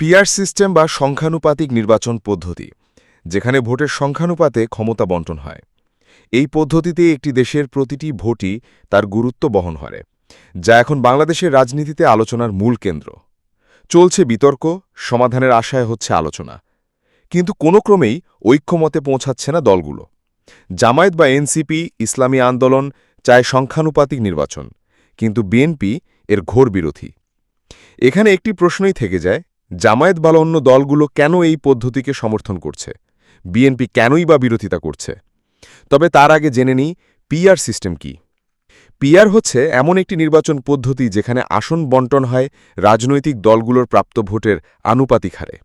Peer system বা সংখ্যানুপাতিক নির্বাচন পদ্ধতি, যেখানে ভোটের সংখ্যানুপাতে ক্ষমতা বন্টন হয়। এই পদ্ধতিতে একটি দেশের প্রতিটি ভোটই তার গুরুত্ব বহন করে, যা এখন বাংলাদেশের রাজনীতিতে আলোচনার মূল কেন্দ্র। চলছে বিতর্ক, সমাধানের আশায় হচ্ছে আলোচনা। কিন্তু কোনো ক্রমেই ঐক্যমতে পৌঁছাচ্ছে না দলগুলো। জামায়াত বা এনসিপি, ইসলামী আন্দোলন চায় সংখ্যানুপাতিক নির্বাচন, কিন্তু বিএনপি এর ঘোর বিরোধী। এখানে একটি প্রশ্নই থেকে যায় জামায়াত বা অন্য দলগুলো কেন এই পদ্ধতিকে সমর্থন করছে? বিএনপি কেনই বা বিরোধিতা করছে? তবে তার আগে জেনে নিই, পিআর সিস্টেম কি? পিআর হচ্ছে এমন একটি নির্বাচন পদ্ধতি যেখানে আসন বন্টন হয় রাজনৈতিক দলগুলোর প্রাপ্ত ভোটের আনুপাতিক হারে।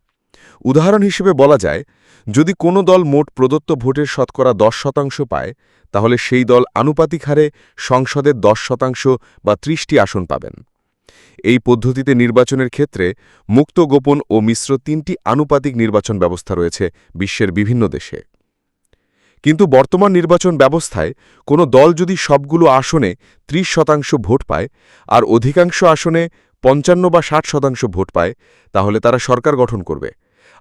উদাহরণ হিসেবে বলা যায়, যদি কোনো দল মোট প্রদত্ত ভোটের শতকরা দশ শতাংশ পায়, তাহলে সেই দল আনুপাতিক হারে সংসদের দশ শতাংশ বা ত্রিশটি আসন পাবেন। এই পদ্ধতিতে নির্বাচনের ক্ষেত্রে মুক্ত গোপন ও মিশ্র তিনটি আনুপাতিক নির্বাচন ব্যবস্থা রয়েছে বিশ্বের বিভিন্ন দেশে। কিন্তু বর্তমান নির্বাচন ব্যবস্থায় কোনো দল যদি সবগুলো আসনে ৩০ শতাংশ ভোট পায় আর অধিকাংশ আসনে পঞ্চান্ন বা ষাট শতাংশ ভোট পায়, তাহলে তারা সরকার গঠন করবে।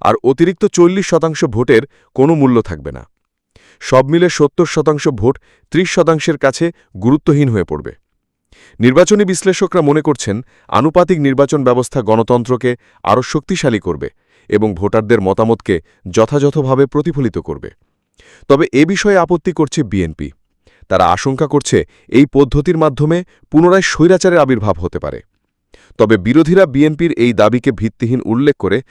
আর অতিরিক্ত চল্লিশ শতাংশ ভোটের কোনো মূল্য থাকবে না। সব মিলে সত্তর শতাংশ ভোট ত্রিশ শতাংশের কাছে গুরুত্বহীন হয়ে পড়বে। নির্বাচনী বিশ্লেষকরা মনে করছেন, আনুপাতিক নির্বাচন ব্যবস্থা গণতন্ত্রকে আরও শক্তিশালী করবে এবং ভোটারদের মতামতকে যথাযথভাবে প্রতিফলিত করবে। তবে এ বিষয়ে আপত্তি করছে বিএনপি। তারা আশঙ্কা করছে, এই পদ্ধতির মাধ্যমে পুনরায় স্বৈরাচারের আবির্ভাব হতে পারে। তবে বিরোধীরা বিএনপির এই দাবিকে ভিত্তিহীন উল্লেখ করে